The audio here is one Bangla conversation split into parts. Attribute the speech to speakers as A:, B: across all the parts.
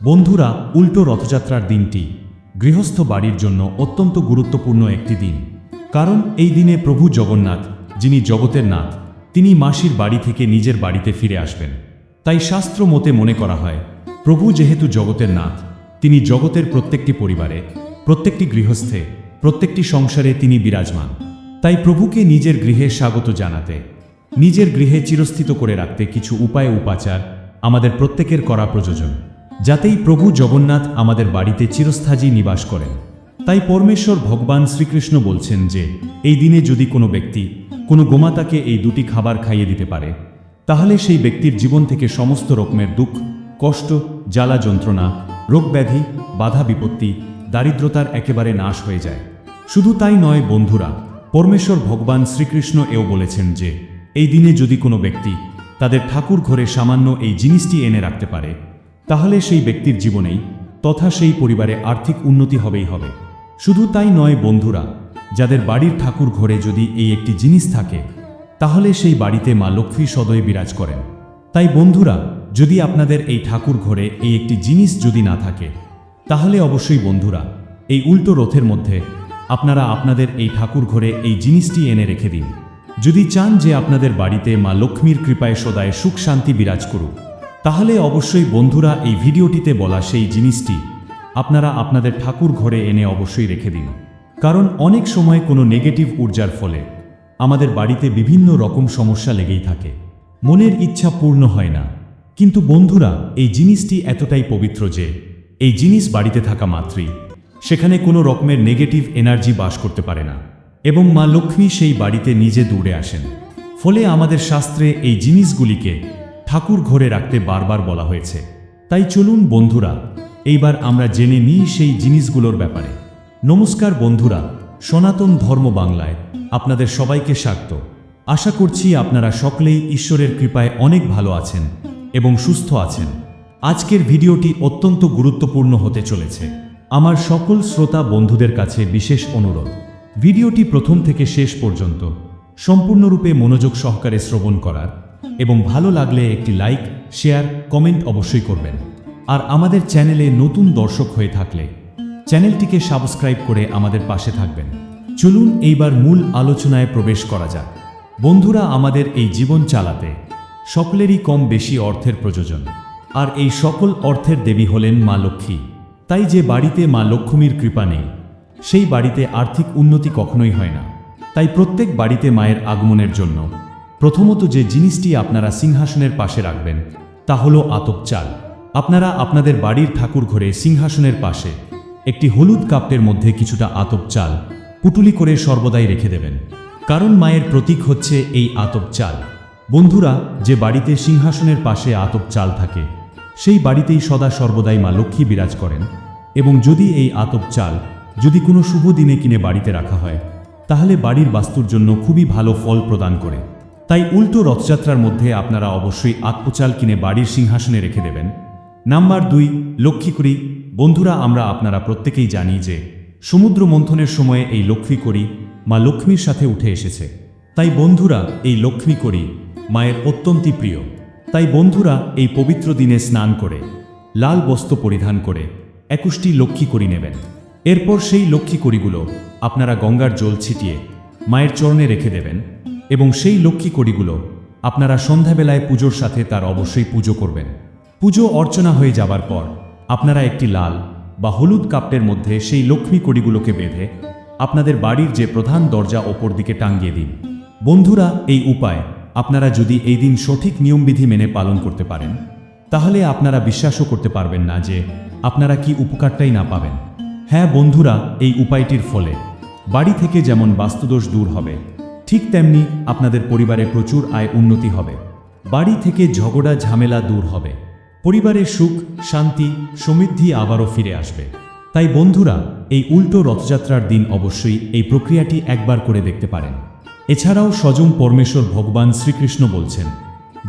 A: বন্ধুরা, উল্টো রথযাত্রার দিনটি গৃহস্থ বাড়ির জন্য অত্যন্ত গুরুত্বপূর্ণ একটি দিন। কারণ এই দিনে প্রভু জগন্নাথ, যিনি জগতের নাথ, তিনি মাসির বাড়ি থেকে নিজের বাড়িতে ফিরে আসবেন। তাই শাস্ত্র মতে মনে করা হয়, প্রভু যেহেতু জগতের নাথ, তিনি জগতের প্রত্যেকটি পরিবারে, প্রত্যেকটি গৃহস্থে, প্রত্যেকটি সংসারে তিনি বিরাজমান। তাই প্রভুকে নিজের গৃহে স্বাগত জানাতে, নিজের গৃহে চিরস্থিত করে রাখতে কিছু উপায় উপাচার আমাদের প্রত্যেকের করা প্রয়োজন। যাতেই প্রভু জগন্নাথ আমাদের বাড়িতে চিরস্থায়ী নিবাস করেন। তাই পরমেশ্বর ভগবান শ্রীকৃষ্ণ বলছেন যে, এই দিনে যদি কোনো ব্যক্তি, কোনো গোমাতাকে এই দুটি খাবার খাইয়ে দিতে পারে, তাহলে সেই ব্যক্তির জীবন থেকে সমস্ত রকমের দুঃখ, কষ্ট, জ্বালা যন্ত্রণা রোগব্যাধি বাধা বিপত্তি, দারিদ্রতার একেবারে নাশ হয়ে যায়। শুধু তাই নয় বন্ধুরা, পরমেশ্বর ভগবান শ্রীকৃষ্ণ এও বলেছেন যে, এই দিনে যদি কোনো ব্যক্তি তাদের ঠাকুর ঘরে সামান্য এই জিনিসটি এনে রাখতে পারে তাহলে সেই ব্যক্তির জীবনেই তথা সেই পরিবারে আর্থিক উন্নতি হবেই হবে। শুধু তাই নয় বন্ধুরা, যাদের বাড়ির ঠাকুর ঘরে যদি এই একটি জিনিস থাকে, তাহলে সেই বাড়িতে মা লক্ষ্মী সদয় বিরাজ করেন। তাই বন্ধুরা, যদি আপনাদের এই ঠাকুর ঘরে এই একটি জিনিস যদি না থাকে, তাহলে অবশ্যই বন্ধুরা, এই উল্টো রথের মধ্যে আপনারা আপনাদের এই ঠাকুর ঘরে এই জিনিসটি এনে রেখে দিন। যদি চান যে আপনাদের বাড়িতে মা লক্ষ্মীর কৃপায় সদায় সুখ শান্তি বিরাজ করুক তাহলে অবশ্যই বন্ধুরা এই ভিডিওটিতে বলা সেই জিনিসটি। আপনারা আপনাদের ঠাকুর ঘরে এনে অবশ্যই রেখে দিন। কারণ অনেক সময় কোনো নেগেটিভ ঊর্জার ফলে আমাদের বাড়িতে বিভিন্ন রকম সমস্যা লেগেই থাকে। মনের ইচ্ছা পূর্ণ হয় না। কিন্তু বন্ধুরা, এই জিনিসটি এতটাই পবিত্র যে এই জিনিস বাড়িতে থাকা মাত্রই সেখানে কোনো রকমের নেগেটিভ এনার্জি বাস করতে পারে না। এবং মা লক্ষ্মী সেই বাড়িতে নিজে দৌড়ে আসেন। ফলে আমাদের শাস্ত্রে এই জিনিসগুলিকে ঠাকুর ঘরে রাখতে বারবার বলা হয়েছে। তাই চলুন বন্ধুরা, এইবার আমরা জেনে নিই সেই জিনিসগুলোর ব্যাপারে। নমস্কার বন্ধুরা, সনাতন ধর্ম বাংলায় আপনাদের সবাইকে স্বাগত। আশা করছি আপনারা সকলেই ঈশ্বরের কৃপায় অনেক ভালো আছেন এবং সুস্থ আছেন। আজকের ভিডিওটি অত্যন্ত গুরুত্বপূর্ণ হতে চলেছে। আমার সকল শ্রোতা বন্ধুদের কাছে বিশেষ অনুরোধ। ভিডিওটি প্রথম থেকে শেষ পর্যন্ত সম্পূর্ণরূপে মনোযোগ সহকারে শ্রবণ করার এবং ভালো লাগলে একটি লাইক, শেয়ার, কমেন্ট অবশ্যই করবেন। আর আমাদের চ্যানেলে নতুন দর্শক হয়ে থাকলে চ্যানেলটিকে সাবস্ক্রাইব করে আমাদের পাশে থাকবেন। চলুন এইবার মূল আলোচনায় প্রবেশ করা যাক। বন্ধুরা, আমাদের এই জীবন চালাতে সকলেরই কম বেশি অর্থের প্রয়োজন। আর এই সকল অর্থের দেবী হলেন মা লক্ষ্মী। তাই যে বাড়িতে মা লক্ষ্মীর কৃপা নেই, সেই বাড়িতে আর্থিক উন্নতি কখনোই হয় না। তাই প্রত্যেক বাড়িতে মায়ের আগমনের জন্য প্রথমত যে জিনিসটি আপনারা সিংহাসনের পাশে রাখবেন, তা হলো আতপ চাল। আপনারা আপনাদের বাড়ির ঠাকুর ঘরে সিংহাসনের পাশে একটি হলুদ কাপের মধ্যে কিছুটা আতপ চাল পুটুলি করে সর্বদাই রেখে দেবেন। কারণ মায়ের প্রতীক হচ্ছে এই আতপ চাল। বন্ধুরা, যে বাড়িতে সিংহাসনের পাশে আতপ চাল থাকে, সেই বাড়িতেই সদা সর্বদাই মা লক্ষ্মী বিরাজ করেন এবং যদি এই আতপ চাল যদি কোনো শুভ দিনে কিনে বাড়িতে রাখা হয়, তাহলে বাড়ির বাস্তুর জন্য খুবই ভালো ফল প্রদান করে। তাই উল্টো রথযাত্রার মধ্যে আপনারা অবশ্যই আত্মচাল কিনে বাড়ির সিংহাসনে রেখে দেবেন। নাম্বার দুই লক্ষ্মীকুড়ি বন্ধুরা, আমরা আপনারা প্রত্যেকেই জানি যে সমুদ্র মন্থনের সময়ে এই লক্ষ্মী করি মা লক্ষ্মীর সাথে উঠে এসেছে। তাই বন্ধুরা, এই লক্ষ্মী করি মায়ের অত্যন্তই প্রিয়। তাই বন্ধুরা, এই পবিত্র দিনে স্নান করে, লাল বস্ত্র পরিধান করে একুশটি লক্ষ্মী করি নেবেন। এরপর সেই লক্ষ্মী কড়িগুলো আপনারা গঙ্গার জল ছিটিয়ে মায়ের চরণে রেখে দেবেন। এবং সেই লক্ষ্মী কড়িগুলো আপনারা সন্ধ্যাবেলায় পুজোর সাথে তার অবশ্যই পুজো করবেন। পুজো অর্চনা হয়ে যাবার পর আপনারা একটি লাল বা হলুদ কাপটের মধ্যে সেই লক্ষ্মী কড়িগুলোকে বেঁধে আপনাদের বাড়ির যে প্রধান দরজা ওপর দিকে টাঙ্গিয়ে দিন। বন্ধুরা, এই উপায় আপনারা যদি এই দিন সঠিক নিয়মবিধি মেনে পালন করতে পারেন, তাহলে আপনারা বিশ্বাসও করতে পারবেন না যে আপনারা কি উপকারটাই না পাবেন। হ্যাঁ বন্ধুরা, এই উপায়টির ফলে বাড়ি থেকে যেমন বাস্তুদোষ দূর হবে ঠিক তেমনি আপনাদের পরিবারে প্রচুর আয় উন্নতি হবে। বাড়ি থেকে ঝগড়া, ঝামেলা দূর হবে। পরিবারের সুখ, শান্তি, সমৃদ্ধি আবারও ফিরে আসবে। তাই বন্ধুরা, এই উল্টো রথযাত্রার দিন অবশ্যই এই প্রক্রিয়াটি একবার করে দেখতে পারেন। এছাড়াও স্বজম পরমেশ্বর ভগবান শ্রীকৃষ্ণ বলছেন,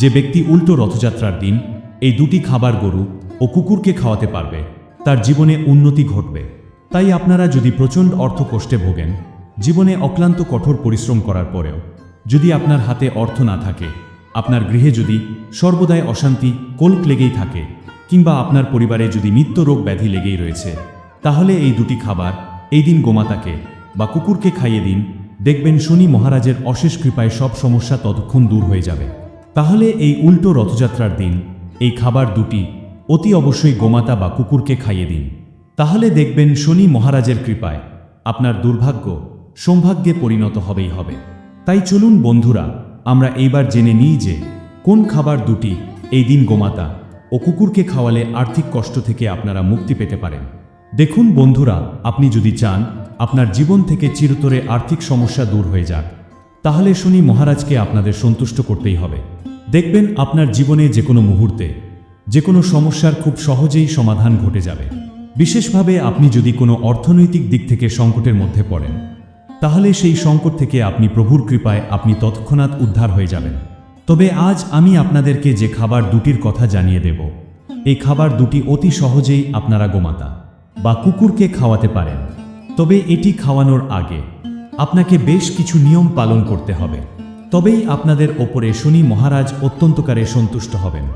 A: যে ব্যক্তি উল্টো রথযাত্রার দিন এই দুটি খাবার গরু ও কুকুরকে খাওয়াতে পারবে, তার জীবনে উন্নতি ঘটবে। তাই আপনারা যদি প্রচণ্ড অর্থ কষ্টে ভোগেন জীবনে অক্লান্ত কঠোর পরিশ্রম করার পরেও, যদি আপনার হাতে অর্থ না থাকে, আপনার গৃহে যদি সর্বদাই অশান্তি কোল্ক লেগেই থাকে, কিংবা আপনার পরিবারে যদি নিত্য রোগ ব্যাধি লেগেই রয়েছে, তাহলে এই দুটি খাবার, এই দিন গোমাতাকে বা কুকুরকে খাইয়ে দিন, দেখবেন শনি মহারাজের অশেষ কৃপায় সব সমস্যা ততক্ষণ দূর হয়ে যাবে। তাহলে এই উল্টো রথযাত্রার দিন, এই খাবার দুটি অতি অবশ্যই গোমাতা বা কুকুরকে খাইয়ে দিন। তাহলে দেখবেন শনি মহারাজের কৃপায় আপনার দুর্ভাগ্য সৌভাগ্যে পরিণত হবেই হবে। তাই চলুন বন্ধুরা, আমরা এইবার জেনে নিই যে কোন খাবার দুটি এই দিন গোমাতা ও কুকুরকে খাওয়ালে আর্থিক কষ্ট থেকে আপনারা মুক্তি পেতে পারেন। দেখুন বন্ধুরা, আপনি যদি চান, আপনার জীবন থেকে চিরতরে আর্থিক সমস্যা দূর হয়ে যাক। তাহলে শনি মহারাজকে আপনাদের সন্তুষ্ট করতেই হবে। দেখবেন আপনার জীবনে যে কোনো মুহূর্তে, যে কোনো সমস্যার খুব সহজেই সমাধান ঘটে যাবে। বিশেষভাবে আপনি যদি কোনো অর্থনৈতিক দিক থেকে সংকটের মধ্যে পড়েন তাহলে সেই সংকট থেকে আপনি প্রভুর কৃপায় আপনি তৎক্ষণাৎ উদ্ধার হয়ে যাবেন। তবে আজ আমি আপনাদেরকে যে খাবার দুটির কথা জানিয়ে দেব, এই খাবার দুটি অতি সহজেই আপনারা গোমাতা বা কুকুরকে খাওয়াতে পারেন। তবে এটি খাওয়ানোর আগে আপনাকে বেশ কিছু নিয়ম পালন করতে হবে। তবেই আপনাদের ওপরে শনি মহারাজ অত্যন্তকারে সন্তুষ্ট হবেন।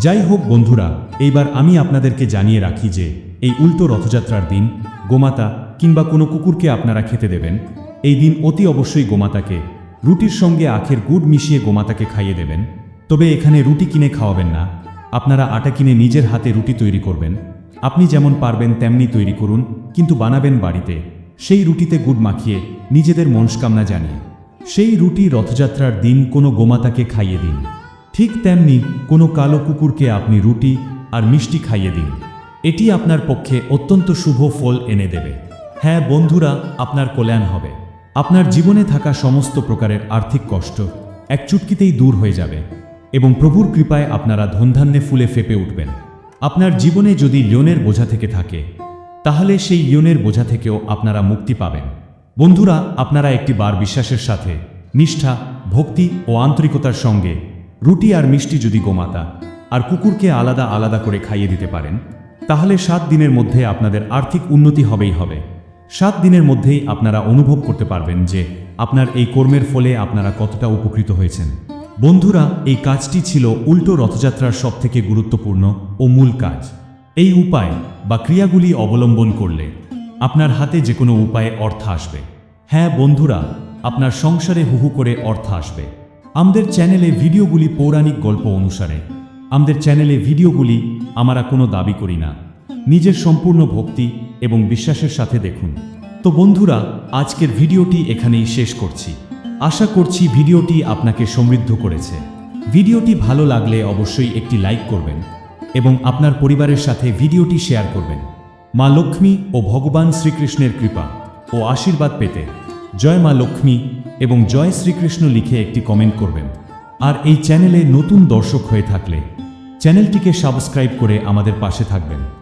A: যাই হোক বন্ধুরা, এইবার আমি আপনাদেরকে জানিয়ে রাখি যে এই উল্টো রথযাত্রার দিন গোমাতা কিংবা কোনো কুকুরকে আপনারা খেতে দেবেন। এই দিন অতি অবশ্যই গোমাতাকে, রুটির সঙ্গে আখের গুড় মিশিয়ে গোমাতাকে খাইয়ে দেবেন। তবে এখানে রুটি কিনে খাওয়াবেন না। আপনারা আটা কিনে নিজের হাতে রুটি তৈরি করবেন। আপনি যেমন পারবেন তেমনি তৈরি করুন, কিন্তু বানাবেন বাড়িতে। সেই রুটিতে গুড় মাখিয়ে নিজেদের মনস্কামনা জানিয়ে। সেই রুটি রথযাত্রার দিন কোনো গোমাতাকে খাইয়ে দিন। ঠিক তেমনি কোনো কালো কুকুরকে আপনি রুটি আর মিষ্টি খাইয়ে দিন। এটি আপনার পক্ষে অত্যন্ত শুভ ফল এনে দেবে। হ্যাঁ বন্ধুরা, আপনার কল্যাণ হবে। আপনার জীবনে থাকা সমস্ত প্রকারের আর্থিক কষ্ট এক চুটকিতেই দূর হয়ে যাবে এবং প্রভুর কৃপায় আপনারা ধনধান্যে ফুলে ফেপে উঠবেন। আপনার জীবনে যদি লিওনের বোঝা থেকে থাকে, তাহলে সেই লিওনের বোঝা থেকেও আপনারা মুক্তি পাবেন। বন্ধুরা, আপনারা একটি বার বিশ্বাসের সাথে, নিষ্ঠা, ভক্তি ও আন্তরিকতার সঙ্গে রুটি আর মিষ্টি যদি গোমাতা আর কুকুরকে আলাদা আলাদা করে খাইয়ে দিতে পারেন, তাহলে সাত দিনের মধ্যে আপনাদের আর্থিক উন্নতি হবেই হবে। সাত দিনের মধ্যেই আপনারা অনুভব করতে পারবেন যে আপনার এই কর্মের ফলে আপনারা কতটা উপকৃত হয়েছেন। বন্ধুরা, এই কাজটি ছিল উল্টো রথযাত্রার সবথেকে গুরুত্বপূর্ণ ও মূল কাজ। এই উপায় বা ক্রিয়াগুলি অবলম্বন করলে আপনার হাতে যে কোনো উপায়ে অর্থ আসবে। হ্যাঁ বন্ধুরা, আপনার সংসারে হুহু করে অর্থ আসবে। আমাদের চ্যানেলে ভিডিওগুলি পৌরাণিক গল্প অনুসারে। আমাদের চ্যানেলে ভিডিওগুলি আমরা কোনো দাবি করি না। নিজের সম্পূর্ণ ভক্তি এবং বিশ্বাসের সাথে দেখুন। তো বন্ধুরা, আজকের ভিডিওটি এখানেই শেষ করছি। আশা করছি ভিডিওটি আপনাকে সমৃদ্ধ করেছে। ভিডিওটি ভালো লাগলে অবশ্যই একটি লাইক করবেন এবং আপনার পরিবারের সাথে ভিডিওটি শেয়ার করবেন। মা লক্ষ্মী ও ভগবান শ্রীকৃষ্ণের কৃপা ও আশীর্বাদ পেতে জয় মা লক্ষ্মী এবং জয় শ্রীকৃষ্ণ লিখে একটি কমেন্ট করবেন। আর এই চ্যানেলে নতুন দর্শক হয়ে থাকলে চ্যানেলটিকে সাবস্ক্রাইব করে আমাদের পাশে থাকবেন।